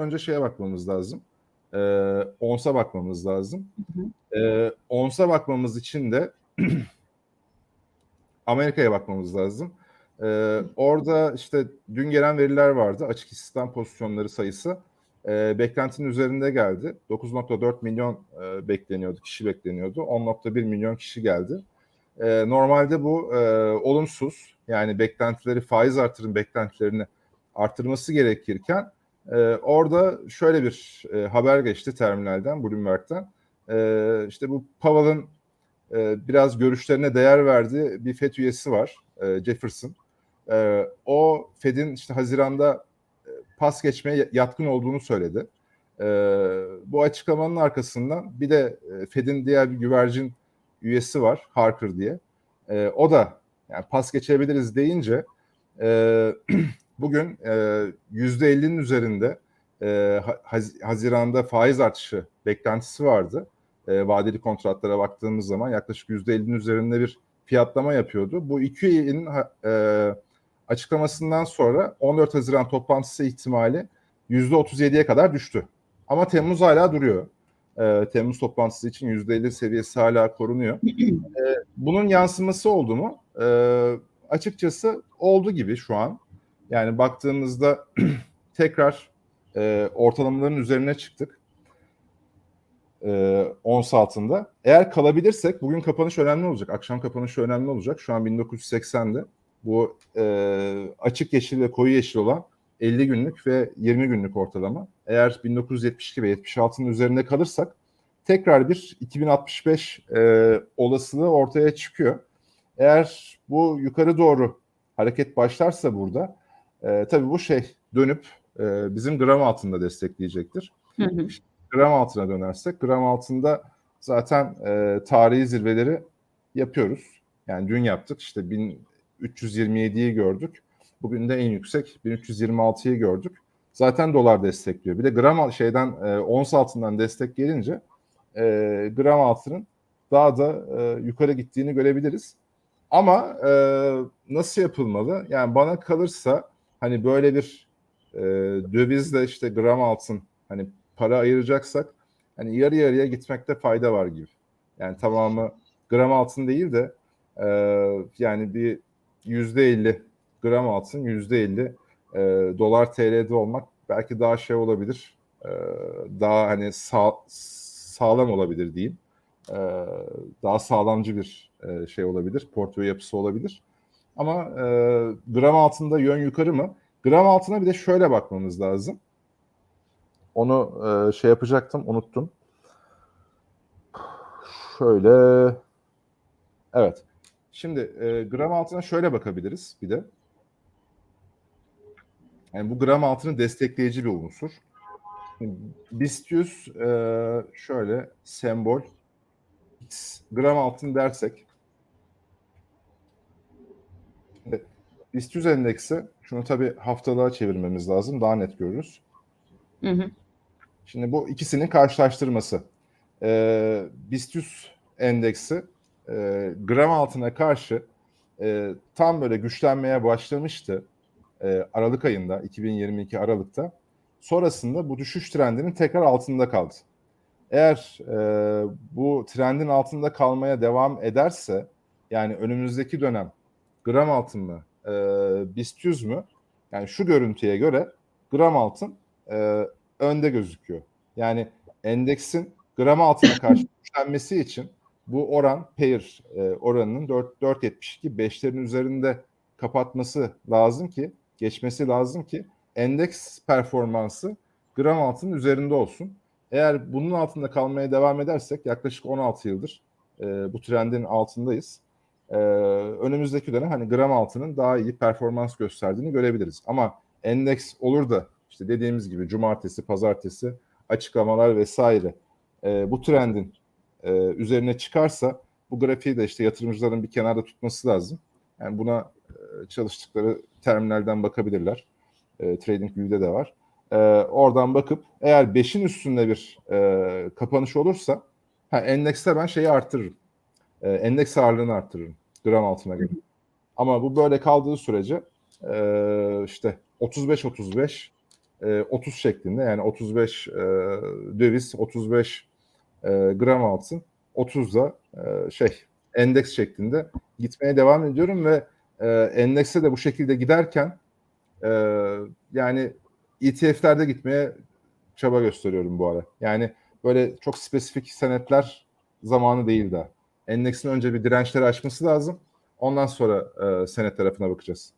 önce şeye bakmamız lazım. E, ONS'a bakmamız lazım. E, ONS'a bakmamız için de Amerika'ya bakmamız lazım. E, orada işte dün gelen veriler vardı. Açık istihdam pozisyonları sayısı e, beklentinin üzerinde geldi. 9.4 milyon e, bekleniyordu, kişi bekleniyordu. 10.1 milyon kişi geldi. E, normalde bu e, olumsuz. Yani beklentileri faiz artırım beklentilerini arttırması gerekirken e, orada şöyle bir e, haber geçti terminalden, Bloomberg'den. E, işte bu Powell'ın e, biraz görüşlerine değer verdiği bir FED üyesi var, e, Jefferson. E, o Fed'in işte Haziran'da e, pas geçmeye yatkın olduğunu söyledi. E, bu açıklamanın arkasından bir de e, Fed'in diğer bir güvercin üyesi var, Harker diye. E, o da yani pas geçebiliriz deyince e, bugün yüzde 50'nin üzerinde e, Haziran'da faiz artışı beklentisi vardı. E, vadeli kontratlara baktığımız zaman yaklaşık yüzde 50'nin üzerinde bir fiyatlama yapıyordu. Bu iki üyenin e, açıklamasından sonra 14 Haziran toplantısı ihtimali yüzde 37'ye kadar düştü. Ama Temmuz hala duruyor. E, Temmuz toplantısı için yüzde 50 seviyesi hala korunuyor. E, bunun yansıması oldu mu? E, açıkçası oldu gibi şu an. Yani baktığımızda tekrar e, ortalamaların üzerine çıktık. E, ons altında. Eğer kalabilirsek bugün kapanış önemli olacak. Akşam kapanışı önemli olacak. Şu an 1980'de. Bu e, açık yeşil ve koyu yeşil olan 50 günlük ve 20 günlük ortalama. Eğer 1972 ve 76'nın üzerinde kalırsak tekrar bir 2065 e, olasılığı ortaya çıkıyor. Eğer bu yukarı doğru hareket başlarsa burada e, tabii bu şey dönüp e, bizim gram altında destekleyecektir. Hı hı. İşte gram altına dönersek gram altında zaten e, tarihi zirveleri yapıyoruz. Yani dün yaptık işte 1327'yi gördük. Bugün de en yüksek 1326'yı gördük. Zaten dolar destekliyor. Bir de gram şeyden e, ons altından destek gelince e, gram altının daha da e, yukarı gittiğini görebiliriz. Ama e, nasıl yapılmalı? Yani bana kalırsa hani böyle bir e, dövizle işte gram altın hani para ayıracaksak hani yarı yarıya gitmekte fayda var gibi. Yani tamamı gram altın değil de e, yani bir yüzde elli gram altın yüzde elli e, dolar TL'de olmak belki daha şey olabilir. E, daha hani sağ, sağlam olabilir diyeyim. E, daha sağlamcı bir e, şey olabilir. Portföy yapısı olabilir. Ama e, gram altında yön yukarı mı? Gram altına bir de şöyle bakmamız lazım. Onu e, şey yapacaktım, unuttum. Şöyle. Evet. Şimdi e, gram altına şöyle bakabiliriz bir de. Yani bu gram altını destekleyici bir unsur. BIST 100 e, şöyle sembol X gram altın dersek BIST 100 endeksi şunu tabii haftalığa çevirmemiz lazım. Daha net görürüz. Hı hı. Şimdi bu ikisinin karşılaştırması. Ee, BIST 100 endeksi e, gram altına karşı e, tam böyle güçlenmeye başlamıştı. E, Aralık ayında, 2022 Aralık'ta. Sonrasında bu düşüş trendinin tekrar altında kaldı. Eğer e, bu trendin altında kalmaya devam ederse, yani önümüzdeki dönem gram altın mı, e, BIST 100 mü? Yani şu görüntüye göre gram altın e, önde gözüküyor. Yani endeksin gram altına karşı güçlenmesi için bu oran pair e, oranının 4 4.72 5'lerin üzerinde kapatması lazım ki geçmesi lazım ki endeks performansı gram altının üzerinde olsun. Eğer bunun altında kalmaya devam edersek yaklaşık 16 yıldır e, bu trendin altındayız. E, önümüzdeki dönem hani gram altının daha iyi performans gösterdiğini görebiliriz. Ama endeks olur da işte dediğimiz gibi cumartesi, pazartesi açıklamalar vesaire e, bu trendin e, üzerine çıkarsa bu grafiği de işte yatırımcıların bir kenarda tutması lazım. Yani buna e, çalıştıkları terminalden bakabilirler. E, TradingView'de de var. E, oradan bakıp eğer 5'in üstünde bir e, kapanış olursa ha, endekste ben şeyi arttırırım. E, endeks ağırlığını arttırırım gram altına göre. Ama bu böyle kaldığı sürece e, işte 35-35 e, 30 şeklinde yani 35 e, döviz, 35 e, gram altın, 30 da e, şey endeks şeklinde gitmeye devam ediyorum ve e, endekse de bu şekilde giderken e, yani ETF'lerde gitmeye çaba gösteriyorum bu ara. Yani böyle çok spesifik senetler zamanı değil daha. Endeksin önce bir dirençleri aşması lazım. Ondan sonra e, senet tarafına bakacağız.